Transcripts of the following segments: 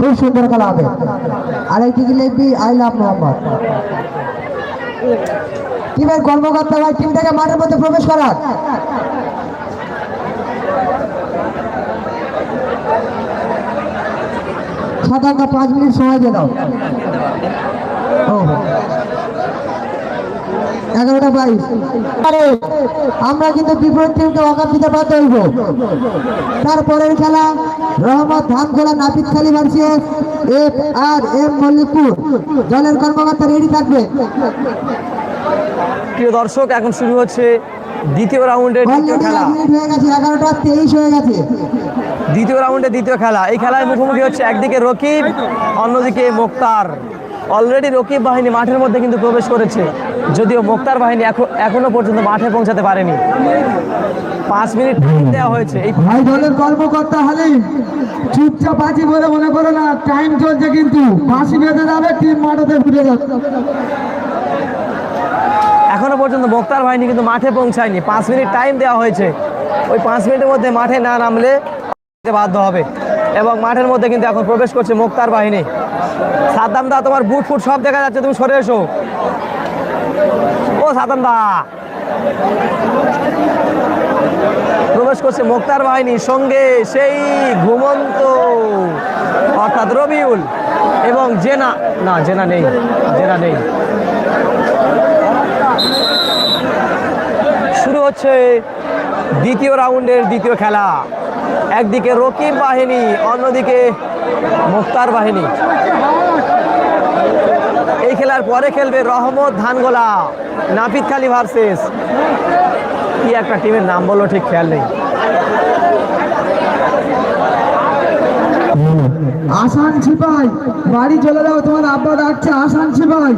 খুব সুন্দর খেলা হবে। আরেকদিকে লিখবি আই লাভ মোহাম্মদ। টিমের কর্মকর্তা ভাই টিমটাকে মাঠের মধ্যে প্রবেশ করার। সাধারণত পাঁচ মিনিট সময় দিয়ে দাও। ও। এগারোটা বাইশ। আরে আমরা কিন্তু বিপরীত টিমকে অকাপ দিতে বাধ্য হইব। তারপরের খেলা রহমত ধানখোলা নাপিত খালি versus F R M Mallickpur. দলের কর্মকর্তা রেডি থাকবে। প্রিয় দর্শক এখন শুরু হচ্ছে দ্বিতীয় রাউন্ডের দ্বিতীয় খেলা। হয়ে এগারোটা তেইশ হয়ে গেছে। দ্বিতীয় রাউন্ডের দ্বিতীয় খেলা। এই খেলায় মুখোমুখি হচ্ছে একদিকে রকিব অন্যদিকে মোক্তার। অলরেডি রকিব বাহিনী মাঠের মধ্যে কিন্তু প্রবেশ করেছে। যদিও মোক্তার বাহিনী এখন পর্যন্ত মাঠে পৌঁছাতে পারেনি। পাঁচ মিনিট দেওয়া হয়েছে। এই ভাই দলের কর্মকর্তা হালিম চুপচাপ আছি বলে মনে করো না টাইম চলছে কিন্তু। ফাঁসি বেঁধে যাবে টিম মাঠে ফিরে যাবে। এখনও পর্যন্ত মোক্তার বাহিনী কিন্তু মাঠে পৌঁছায়নি। পাঁচ মিনিট টাইম দেওয়া হয়েছে। ওই পাঁচ মিনিটের মধ্যে মাঠে না নামলে বাধ্য হবে। এবং মাঠের মধ্যে কিন্তু এখন প্রবেশ করছে মোক্তার বাহিনী। সাদ্দাম দা তোমার বুট ফুট সব দেখা যাচ্ছে, তুমি সরে এসো। ও সাদ্দাম দা প্রবেশ করছে মোক্তার বাহিনী, সঙ্গে সেই ঘুমন্ত, অর্থাৎ রবিউল এবং জেনা, না, জেনা নেই জেনা নেই। শুরু হচ্ছে দ্বিতীয় রাউন্ডের দ্বিতীয় খেলা। একদিকে রকিব বাহিনী, অন্যদিকে মুক্তার বাহিনী। এই খেলার পরে খেলবে রহমত ধানগোলা, নাপিত খালি ভার্সেস। কি একটা টিমের নাম বলল ঠিক খেয়াল নেই। আসান সিপাই, বাড়ি চলে যাও তোমার আব্বা ডাকছে, আসান সিপাই।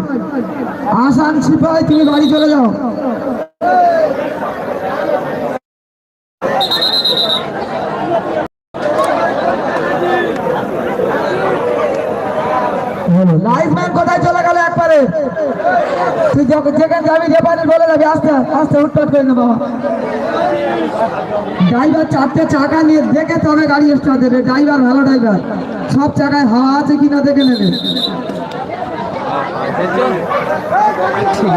আসান সিপাই, তুমি বাড়ি চলে যাও লাইফম্যান কোথায় চলে গেল একবারে তুই যখন যাবি যে পারি বলে যাবি, আস্তে আস্তে উঠপাট করে নে বাবা। ড্রাইভার চারটে চাকা নিয়ে দেখে তবে গাড়ি স্টার্ট দেবে। ড্রাইভার ভালো ড্রাইভার। সব চাকায় হাওয়া আছে কিনা দেখে নেবে। ঠিক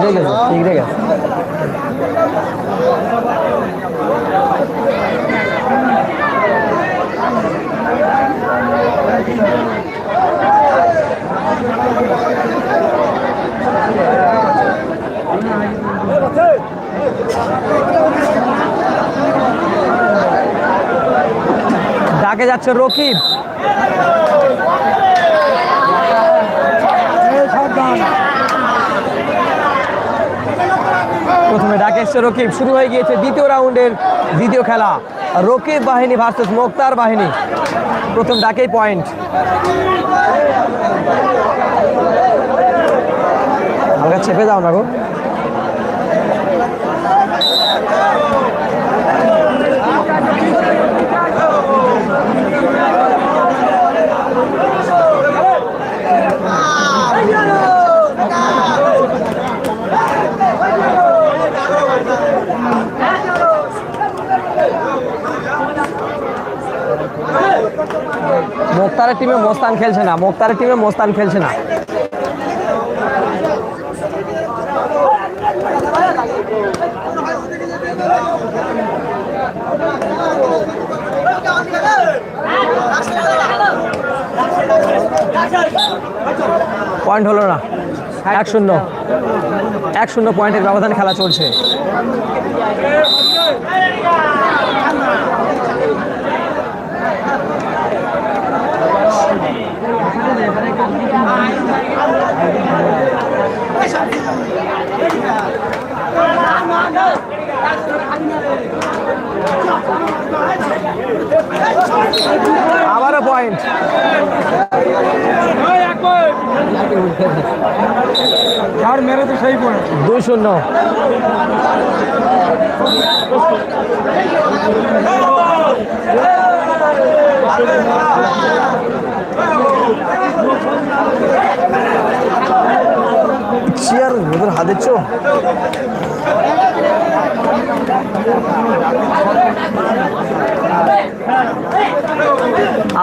ডাকে যাচ্ছে রকিব। প্রথমে ডাকে এসছে রকিব, শুরু হয়ে গিয়েছে দ্বিতীয় রাউন্ডের দ্বিতীয় খেলা। রকিব বাহিনী ভার্সেস মোক্তার বাহিনী। প্রথম ডাকেই পয়েন্ট হালকা চেপে যাও না গো। মোক্তারের টিমে মোস্তান খেলছে না, মোক্তারের টিমে মোস্তান খেলছে না। পয়েন্ট হলো না, এক শূন্য। এক শূন্য পয়েন্টের ব্যবধান খেলা চলছে। আবারও পয়েন্ট। আর মেরে দুই শূন্য। চেয়ার ওদের হাত দিচ্ছ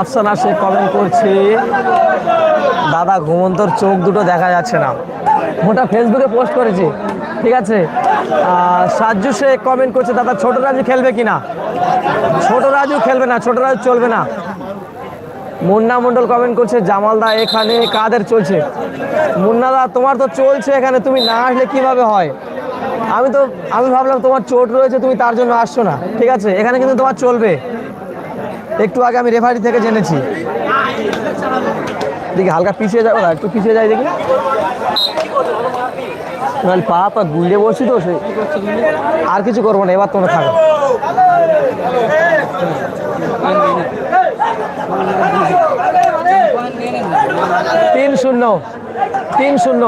আফসানা শেখ কমেন্ট করছে। দাদা ঘুমন্তর চোখ দুটো দেখা যাচ্ছে না। ওটা ফেসবুকে পোস্ট করেছি ঠিক আছে? আহ, সে কমেন্ট করছে দাদা ছোট রাজু খেলবে কি না ছোট রাজু খেলবে না ছোট রাজু চলবে না। মুন্না মণ্ডল কমেন্ট করছে জামাল দা এখানে কাদের চলছে? মুন্না দা তোমার তো চলছে এখানে তুমি না আসলে কীভাবে হয়? আমি তো আমি ভাবলাম তোমার চোট রয়েছে তুমি তার জন্য আসছো না ঠিক আছে? এখানে কিন্তু তোমার চলবে। একটু আগে আমি রেফারি থেকে জেনেছি। দেখি, হালকা পিছিয়ে যাব না, একটু পিছিয়ে যাই দেখি। নাহলে পা পা গুলিয়ে বসছি তো সে আর কিছু করব না, এবার তোমরা থাকো। তিন শূন্য তিন শূন্য।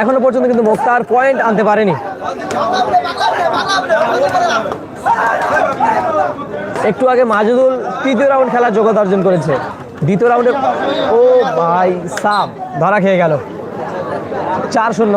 এখনও পর্যন্ত কিন্তু মুক্তার পয়েন্ট আনতে পারেনি। একটু আগে মাজুদুল তৃতীয় রাউন্ড খেলার যোগ্যতা অর্জন করেছে। দ্বিতীয় রাউন্ডে ও ভাই সাপ ধরা খেয়ে গেল। চার শূন্য।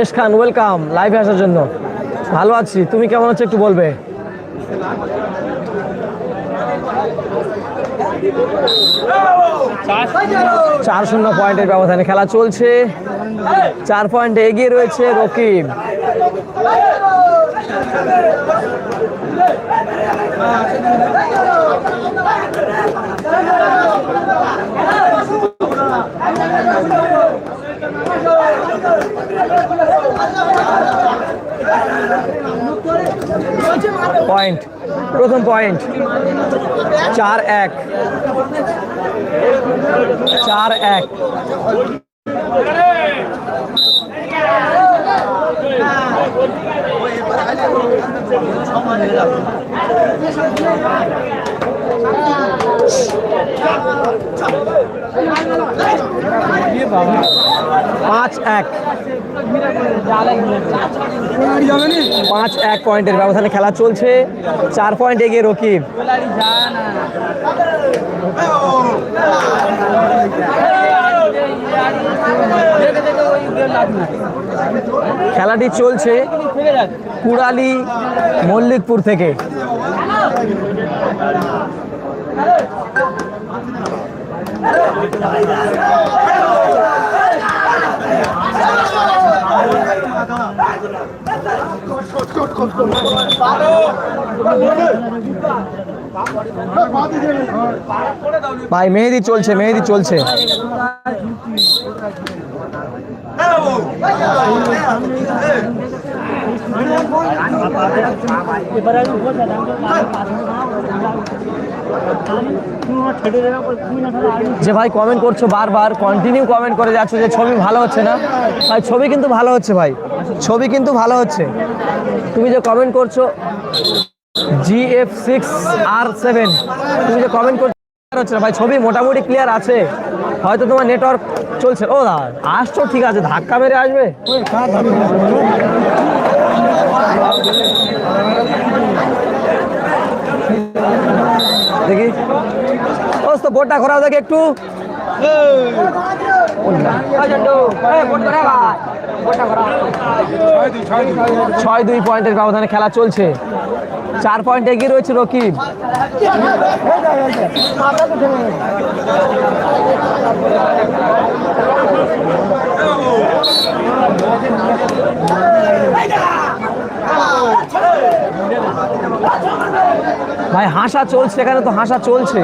এস খান ওয়েলকাম লাইভে আসার জন্য। ভালো আছি, তুমি কেমন আছো একটু বলবে? চার শূন্য পয়েন্টের ব্যবধানে খেলা চলছে। চার পয়েন্টে এগিয়ে রয়েছে রকিব। পয়েন্ট প্রথম পয়েন্ট চার এক। চার এক। পাঁচ এক। পাঁচ এক পয়েন্টের ব্যবধানে খেলা চলছে। চার পয়েন্ট এগিয়ে রকিব। খেলাটি চলছে কুড়ালি মল্লিকপুর থেকে। ভাই মেহেদি চলছে মেহেদি চলছে। যে ভাই কমেন্ট করছ বারবার কন্টিনিউ কমেন্ট করে যাচ্ছ যে ছবি ভালো হচ্ছে না। ভাই, ছবি কিন্তু ভালো হচ্ছে ভাই। ছবি কিন্তু ভালো হচ্ছে। তুমি যে কমেন্ট করছ G F six R seven তুমি যে কমেন্ট করছ হচ্ছে না। ভাই, ছবি মোটামুটি ক্লিয়ার আছে। হয়তো তোমার নেটওয়ার্ক চলছে। ও দা, আসছো, ঠিক আছে, ধাক্কা মেরে আসবে। দেখি। ও তো বোর্ডটা ঘোরাও দেখি একটু। ছয় দুই পয়েন্টের ব্যবধানে খেলা চলছে। চার পয়েন্ট এগিয়ে রয়েছে রকিব। ভাই, হাসা চলছে, এখানে তো হাসা চলছে।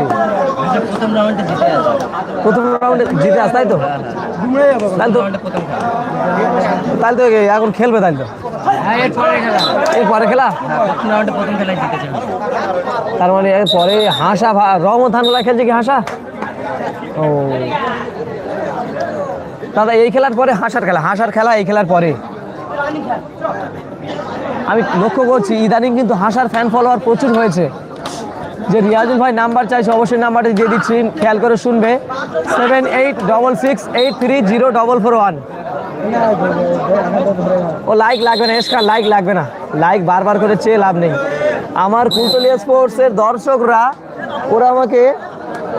প্রথম রাউন্ডে জিতে আস, তাই তো? তাহলে তো এখন খেলবে তাহলে তো? হ্যাঁ এর পরে খেলা? তার মানে এর পরে হাসা রহমত ধানলা খেলছে কি হাসা? ও। দাদা, এই খেলার পরে হাসার খেলা হাসার খেলা এই খেলার পরে। আমি লক্ষ্য করছি, ইদানিং কিন্তু হাসার ফ্যান ফলোয়ার প্রচুর হয়েছে। যে রিয়াজুল ভাই নাম্বার চাইছে অবশ্যই নাম্বারটি দিয়ে দিচ্ছি। খেয়াল করে শুনবে। Seven eight double six eight three zero double four one ও লাইক লাগবে না এসকার লাইক লাগবে না। লাইক বারবার করে চেয়ে লাভ নেই। আমার কুলতলিয়া স্পোর্টসের দর্শকরা, ওরা আমাকে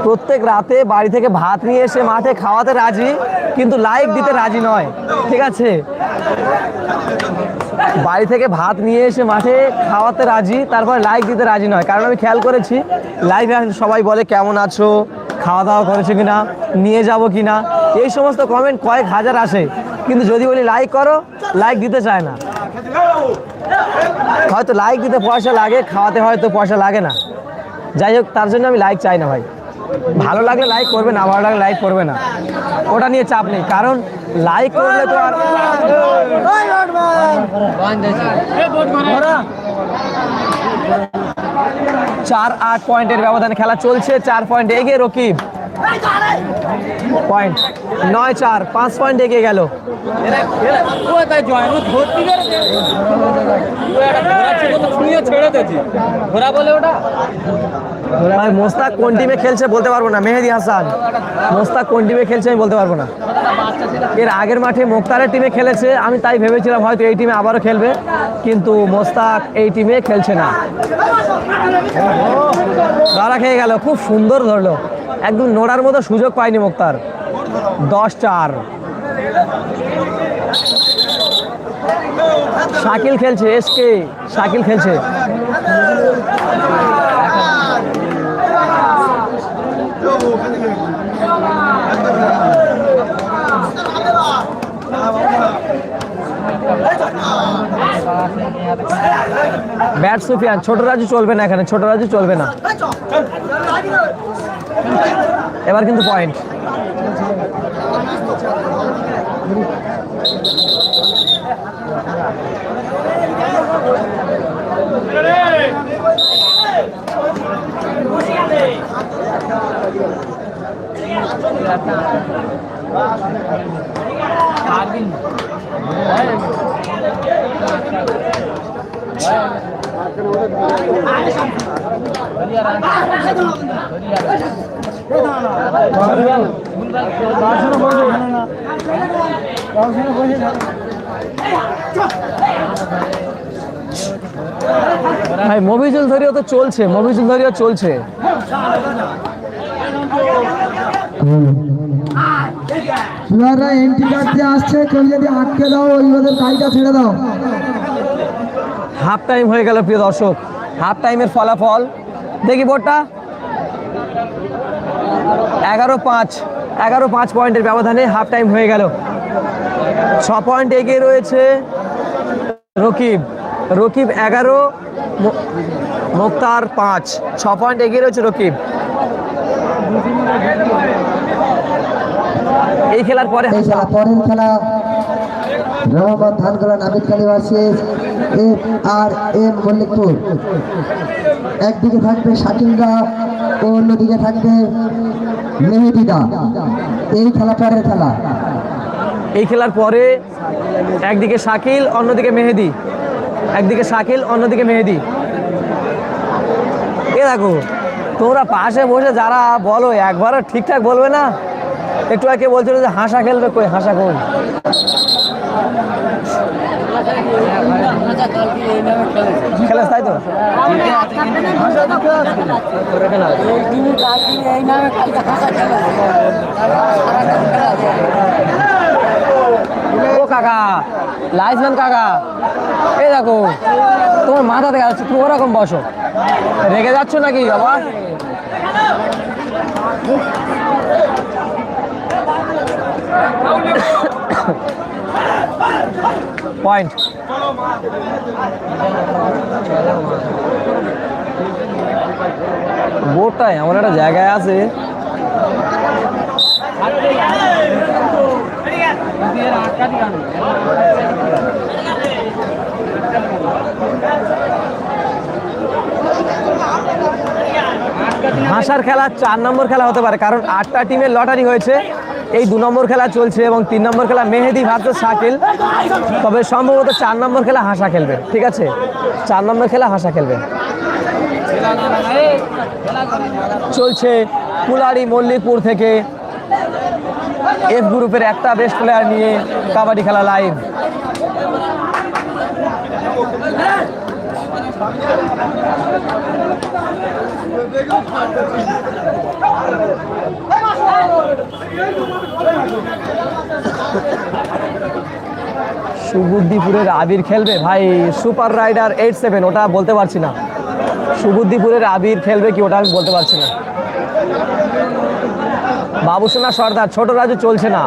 প্রত্যেক রাতে বাড়ি থেকে ভাত নিয়ে এসে মাঠে খাওয়াতে রাজি, কিন্তু লাইক দিতে রাজি নয়। ঠিক আছে? বাড়ি থেকে ভাত নিয়ে এসে মাঠে খাওয়াতে রাজি, তারপরে লাইক দিতে রাজি নয়। কারণ আমি খেয়াল করেছি লাইভে সবাই বলে, কেমন আছো? খাওয়া দাওয়া করেছ কিনা? নিয়ে যাব কিনা? এই সমস্ত কমেন্ট কয়েক হাজার আসে। কিন্তু যদি বলি লাইক করো লাইক দিতে চায় না। হয়তো লাইক দিতে পয়সা লাগে, খাওয়াতে হয়তো পয়সা লাগে না। যাই হোক, তার জন্য আমি লাইক চাই না ভাই। ভালো লাগলে লাইক করবে না, ভালো লাগলে লাইক করবে না। ওটা নিয়ে চাপ নেই, কারণ লাইক করলে তো আর চার আট পয়েন্টের ব্যবধানে খেলা চলছে, চার পয়েন্ট এগিয়ে রকিব। পয়েন্ট নয় চার, পাঁচ পয়েন্ট এগিয়ে গেল। মোস্তাক কোন টিমে খেলছে বলতে পারব না। মেহেদি হাসান। মোস্তাক কোন টিমে খেলছে আমি বলতে পারব না। এর আগের মাঠে মোক্তারের টিমে খেলেছে। আমি তাই ভেবেছিলাম হয়তো এই টিমে আবারও খেলবে। কিন্তু মোস্তাক এই টিমে খেলছে না। ধরা খেয়ে গেল। খুব সুন্দর ধরলো। একদম নোড়ার মতো সুযোগ পায়নি মোক্তার। দশ চার। শাকিল খেলছে এসকে শাকিল খেলছে। ব্যাট সুফিয়ান, ছোট রাজু চলবে না এখানে, ছোট রাজু চলবে না। এবার কিন্তু পয়েন্ট ভাই মবিজুল ধরিও তো চলছে মবিজুল ধরিও চলছে। প্লেয়াররা এন্ট্রি কাটতে আসছে কেউ যদি আটকে দাও ছেড়ে দাও। হাফ টাইম হয়ে গেল প্রিয় দর্শক। হাফ টাইমের ফলাফল। দেখি বোর্ডটা এগারো পাঁচ এগারো পাঁচ পয়েন্টের ব্যবধানে হাফ টাইম হয়ে গেল। ছ পয়েন্ট এগিয়ে রয়েছে রকিব। রকিব এগারো মোক্তার পাঁচ। ছ পয়েন্ট এগিয়ে রয়েছে রকিব। এই খেলার পরে পরের খেলা Rahman Dhangola Nabid Kali versus F R M Mallickpur. একদিকে থাকবে শাকিলদা ও অন্যদিকে থাকবে মেহেদিদা। এই খেলা পরের খেলা। এই খেলার পরে একদিকে শাকিল, অন্যদিকে মেহেদি। একদিকে শাকিল, অন্যদিকে মেহেদি। এ দেখো, তোমরা পাশে বসে যারা বলো, একবারও ঠিকঠাক বলবে না? একটু আগে বলছিল যে হাসা খেলবে কই? হাসা কই? ও কাকা কাকা। দেখো, তোমার মাথা দেখা যাচ্ছে তুমি ওরকম বসো। রেগে যাচ্ছ নাকি, বাবা? পয়েন্ট বোটায় আমার একটা জায়গায় আছে। হাসার খেলা চার নম্বর খেলা হতে পারে, কারণ আটটা টিমের লটারি হয়েছে। এই দু নম্বর খেলা চলছে এবং তিন নম্বর খেলা মেহেদি ভার্সেস শাকিল। তবে সম্ভবত চার নম্বর খেলা হাসা খেলবে, ঠিক আছে? চার নম্বর খেলা হাসা খেলবে। চলছে কুলারি মল্লিকপুর থেকে এফ গ্রুপের একটা বেস্ট প্লেয়ার নিয়ে কাবাডি খেলা লাইভ সুবুদ্দিপুরের আবির খেলবে? ভাই, সুপার রাইডার এইট সেভেন ওটা বলতে পারছি না। সুবুদ্দিপুরের আবির খেলবে কি, ওটা আমি বলতে পারছি না। বাবুসোনা সর্দার, ছোট রাজু চলছে না।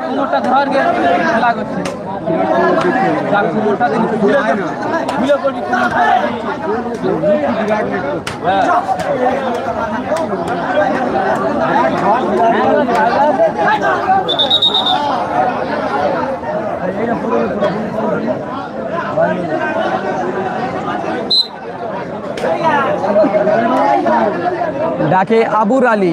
কুমোরটা ধর গে খেলা করছে। কুমোরটা দিন ভিডিও করি কুমোরটা হ্যাঁ। ডাকে আবুর আলী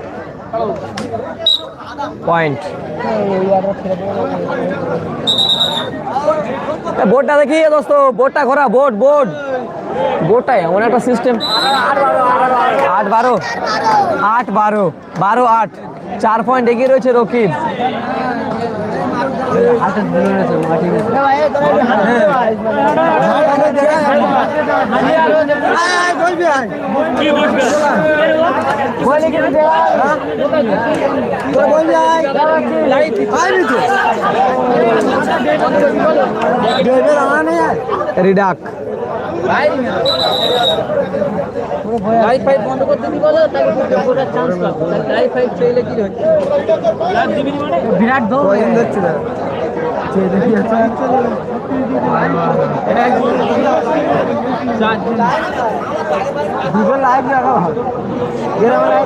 পয়েন্ট বোর্ডটা দেখি দোস্ত, বোর্ডটা ঘোরা, বোর্ড বোর্ড। বোর্ডটা এমন একটা সিস্টেম আট বারো। আট বারো। বারো আট। চার পয়েন্ট এগিয়ে রয়েছে রকিব। রিডাক লাইফ ফাইট বন্ধ করতে দিই বলো? তাকে ওটা চান্স পাবো। চলে কি হচ্ছে? বিরাট দৌড়। দুটো লাইভ রাখা ভালো এরকম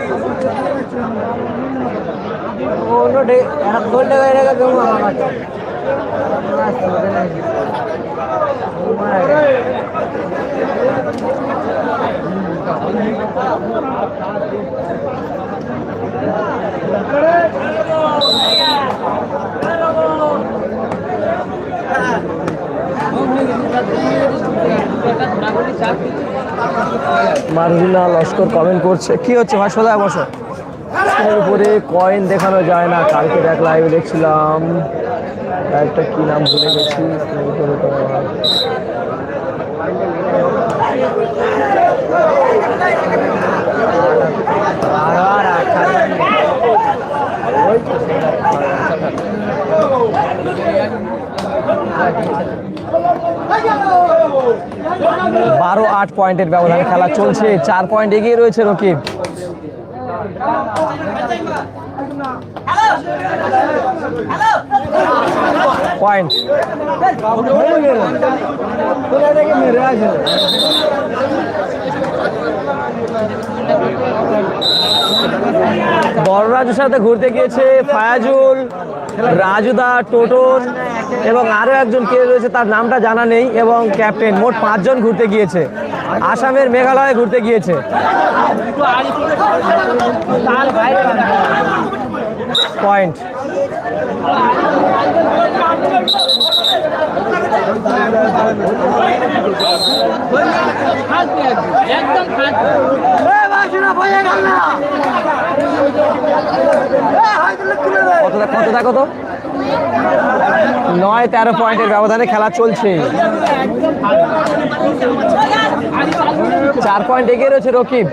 মারুলিনা লস্কর কমেন্ট করছে। কি হচ্ছে ভাই? সোজা বসো। স্ক্রিনের উপরে কয়েন দেখানো যায় না, কালকে দেখ লাইভে দেখছিলাম। একটা কি নাম ভুলে গেছি বারো আট পয়েন্টের ব্যবধানে খেলা চলছে, চার পয়েন্ট এগিয়ে রয়েছে রকিব। পয়েন্ট বড় রাজুর সাথে ঘুরতে গিয়েছে ফায়াজুল। রাজুদা টোটন এবং আরও একজন কে রয়েছে তার নামটা জানা নেই এবং ক্যাপ্টেন মোট পাঁচজন ঘুরতে গিয়েছে। আসামের মেঘালয়ে ঘুরতে গিয়েছে। পয়েন্ট। একদম কতটা কতটা কত নয় তেরো পয়েন্টের ব্যবধানে খেলা চলছে। চার পয়েন্ট এগিয়ে রয়েছে রকিব।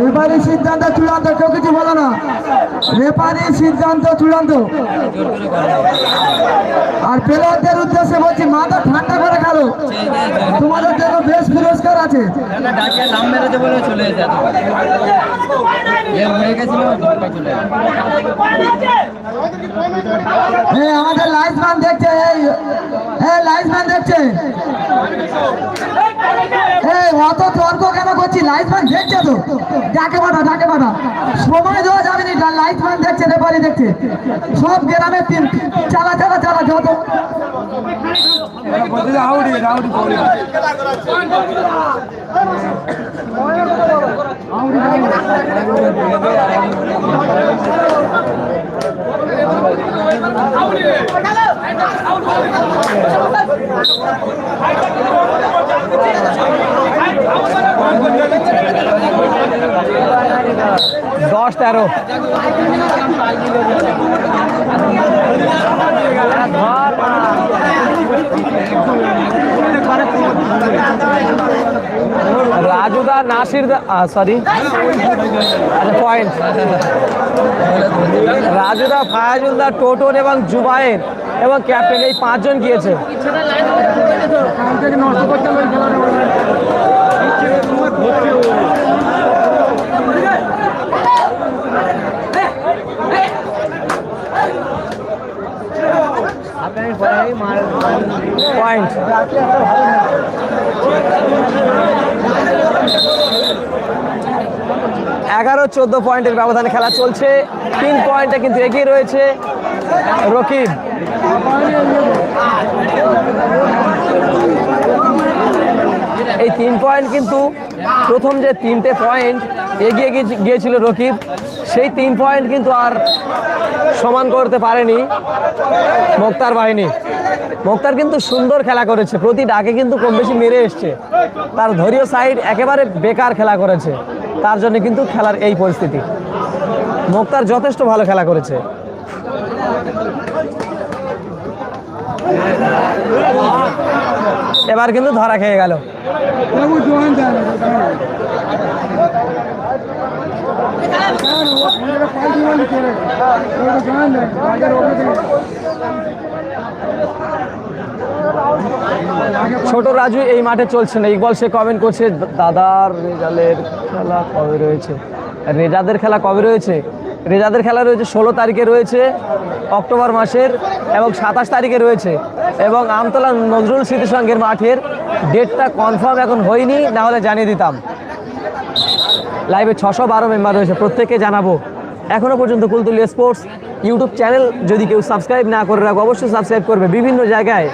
রেফারি সিদ্ধান্ত চূড়ান্ত, কেউ কিছু বলো না। রেফারি সিদ্ধান্ত চূড়ান্ত। আর প্লেয়ারদের উদ্দেশ্যে বলছি, মাথা ঠান্ডা করে খেলো। তোমাদের জন্য বেশ পুরস্কার আছে। নাম বলে চলে যেত হয়ে, আমাদের লাইফম্যান দেখছে, এই হ্যাঁ লাইফম্যান দেখছে। এই, অত তর্ক কেন করছি লাইফম্যান দেখছে তো। ডাকে পাঠা ডাকে পাঠা। সময় দেওয়া যাবে না লাইফম্যান দেখছে, রেফারি দেখছে। সব গ্রামের টিম চালা চালা চালা, যত। দশ তেরো। রাজুদা, নাসির সরি আচ্ছা পয়েন্ট রাজুদা, ফায়াজুলদা টোটন এবং জুবায়ের এবং ক্যাপ্টেন, এই পাঁচজন গিয়েছে। পয়েন্ট এগারো, চোদ্দ পয়েন্টের ব্যবধানে খেলা চলছে। তিন পয়েন্টে কিন্তু এগিয়ে রয়েছে রকিব। এই তিন পয়েন্ট কিন্তু প্রথম যে তিনটে পয়েন্ট এগিয়ে গিয়ে- গিয়েছিল রকিব, সেই তিন পয়েন্ট কিন্তু আর সমান করতে পারেনি মোক্তার বাহিনী। মোক্তার কিন্তু সুন্দর খেলা করেছে। প্রতি ডাকে কিন্তু কম বেশি মেরে এসছে। তার ধৈর্য সাইড একেবারে বেকার খেলা করেছে। তার জন্য কিন্তু খেলার এই পরিস্থিতি। মোক্তার যথেষ্ট ভালো খেলা করেছে। এবার কিন্তু ধরা খেয়ে গেল। ছোট রাজু এই মাঠে চলছে না। ইকবাল, সে কমেন্ট করছে, দাদার রেজালের খেলা কবে রয়েছে? রেজাদের খেলা কবে রয়েছে? রেজাদের খেলা রয়েছে ষোলো তারিখে রয়েছে, অক্টোবর মাসের, এবং সাতাশ তারিখে রয়েছে। এবং আমতলা নজরুল স্মৃতি সংঘের মাঠের ডেটটা কনফার্ম এখন হয়নি, না হলে জানিয়ে দিতাম। লাইভে ছশো বারো মেম্বার রয়েছে। প্রত্যেককে জানাব। এখনও পর্যন্ত কুলতুলি স্পোর্টস ইউটিউব চ্যানেল যদি কেউ সাবস্ক্রাইব না করে রাখো, অবশ্যই সাবস্ক্রাইব করবে। বিভিন্ন জায়গায়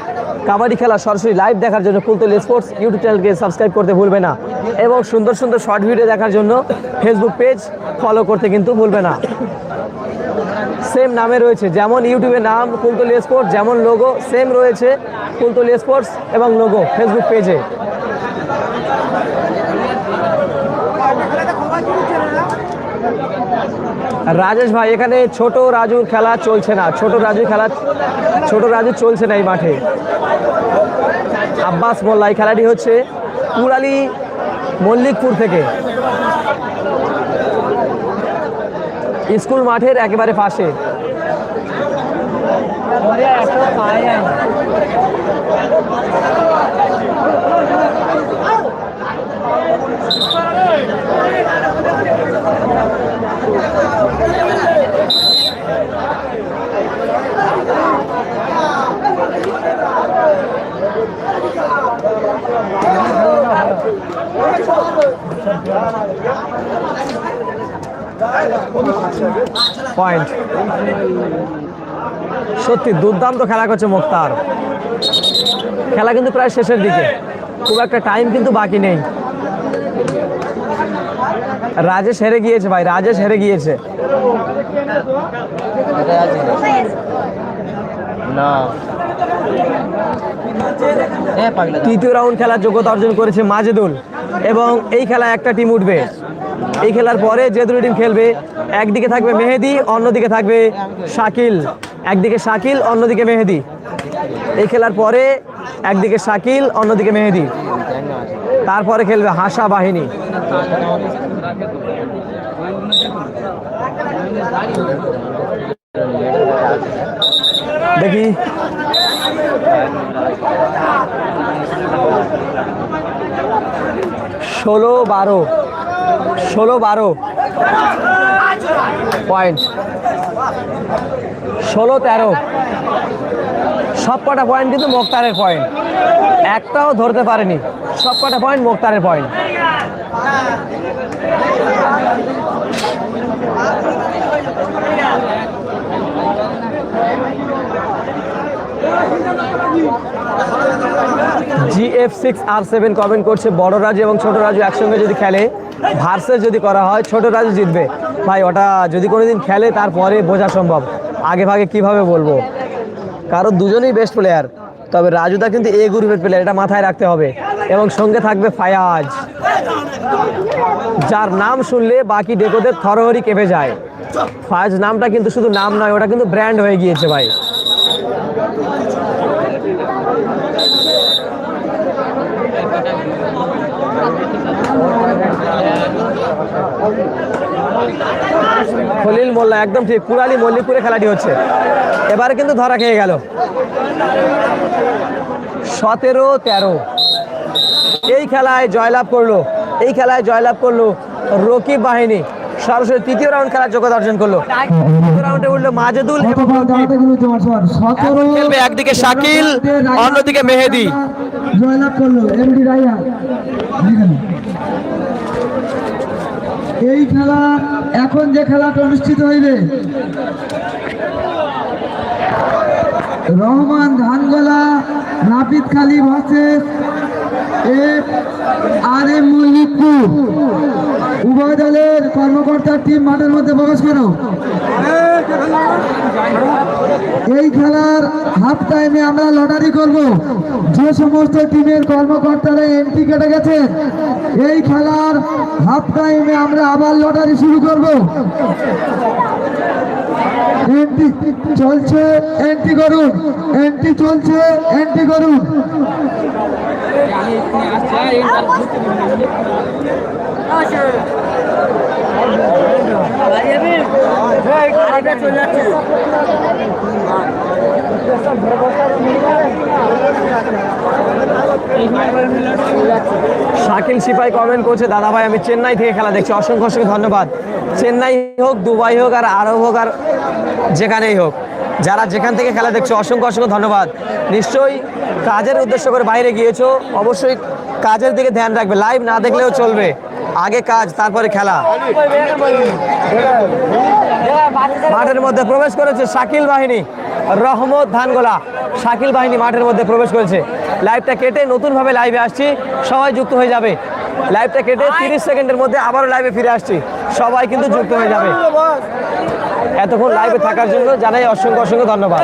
কাবাডি খেলা সরাসরি লাইভ দেখার জন্য কুলতুলি স্পোর্টস ইউটিউব চ্যানেলকে সাবস্ক্রাইব করতে ভুলবে না এবং সুন্দর সুন্দর শর্ট ভিডিও দেখার জন্য ফেসবুক পেজ ফলো করতে কিন্তু ভুলবে না। সেম নামে রয়েছে, যেমন ইউটিউবে নাম কুলতলি স্পোর্টস, যেমন লোগো সেম রয়েছে কুলতলি স্পোর্টস এবং লোগো ফেসবুক পেজে রাজেশ ভাই, এখানে ছোট রাজুর খেলা চলছে না। ছোট রাজুর খেলা, ছোট রাজু চলছে না এই মাঠে। আব্বাস মোল্লা, এই খেলাটি হচ্ছে কুড়ালি মল্লিকপুর থেকে। স্কুল মাঠের একেবারে পাশে। পয়েন্ট সত্যি দুর্দান্ত খেলা করছে মুক্তার। খেলা কিন্তু প্রায় শেষের দিকে। খুব একটা টাইম কিন্তু বাকি নেই। রাজেশ হেরে গিয়েছে ভাই রাজেশ হেরে গিয়েছে। না। তৃতীয় রাউন্ড খেলার যোগ্যতা অর্জন করেছে মাজেদুল এবং এই খেলায় একটা টিম উঠবে। এই খেলার পরে যে দুটো টিম খেলবে একদিকে থাকবে মেহেদি অন্যদিকে থাকবে শাকিল। একদিকে শাকিল অন্যদিকে মেহেদি। এই খেলার পরে একদিকে শাকিল অন্যদিকে মেহেদি। তারপরে খেলবে হাসা বাহিনী। দেখি। ষোলো বারো। ষোলো বারো। পয়েন্ট। ষোলো তেরো। সব কটা পয়েন্ট কিন্তু মোক্তারের পয়েন্ট একটাও ধরতে পারেনি। সব কটা point মোক্তারের point GF six R seven comment করছে, বড় রাজু এবং ছোট রাজু একসঙ্গে যদি খেলে ভার্সেস যদি করা হয়, ছোট রাজু জিতবে। ভাই, ওটা যদি কোনোদিন খেলে, তারপরে বোঝা সম্ভব। আগে ভাগে কীভাবে বলব? কারণ দুজনেই বেস্ট প্লেয়ার তবে রাজুদা কিন্তু এ গ্রুপের প্লেয়ার এটা মাথায় রাখতে হবে। এবং সঙ্গে থাকবে ফায়াজ। যার নাম শুনলে বাকি ডেকোদের থরহরি কেঁপে যায়। ফায়াজ নামটা কিন্তু শুধু নাম নয়, ওটা কিন্তু ব্র্যান্ড হয়ে গিয়েছে ভাই। খলিল মোল্লা একদম ঠিক। কুড়ালি মল্লিকপুরে খেলাটি হচ্ছে। এবারে কিন্তু ধরা খেয়ে গেল। সতেরো তেরো। এই খেলায় জয়লাভ করল। এই খেলায় জয়লাভ করল রকিব বাহিনী। সরাসরি তৃতীয় রাউন্ড খেলার যোগ্যতা অর্জন করল। তৃতীয় রাউন্ডে উঠল মাজেদুল খেলবে একদিকে শাকিল অন্যদিকে মেহেদি। জয়লাভ করল এমডি রাইয়া এই খেলা এখন যে খেলাটা অনুষ্ঠিত হইবে রহমান ধানগোলা নাপিত খালি এফ আর এম মল্লিকপুর উভয় দলের কর্মকর্তার টিম মাঠের মধ্যে প্রবেশ করো। এই খেলার হাফ টাইমে আমরা লটারি করব। যে সমস্ত টিমের কর্মকর্তারা এন্ট্রি কেটে গেছেন এই খেলার হাফ টাইমে আমরা আবার লটারি শুরু করব। এন্ট্রি চলছে এন্ট্রি করুন। এন্ট্রি চলছে এন্ট্রি করুন। শাকিল সিপাই কমেন্ট করছে দাদা ভাই আমি চেন্নাই থেকে খেলা দেখছি। অসংখ্য অসংখ্য ধন্যবাদ। চেন্নাই হোক, দুবাই হোক আর আরব হোক আর যেখানেই হোক, যারা যেখান থেকে খেলা দেখছ, অসংখ্য অসংখ্য ধন্যবাদ। নিশ্চয়ই কাজের উদ্দেশ্য করে বাইরে গিয়েছো অবশ্যই কাজের দিকে ধ্যান রাখবে। লাইভ না দেখলেও চলবে। আগে কাজ তারপরে খেলা। মাঠের মধ্যে প্রবেশ করেছে শাকিল বাহিনী। রহমত ধানগোলা। শাকিল বাহিনী মাঠের মধ্যে প্রবেশ করেছে। লাইভটা কেটে নতুনভাবে লাইভে আসছি। সবাই যুক্ত হয়ে যাবে। লাইভটা কেটে তিরিশ সেকেন্ডের মধ্যে আবারও লাইভে ফিরে আসছি। সবাই কিন্তু যুক্ত হয়ে যাবে। এতক্ষণ লাইভে থাকার জন্য জানাই অসংখ্য অসংখ্য ধন্যবাদ।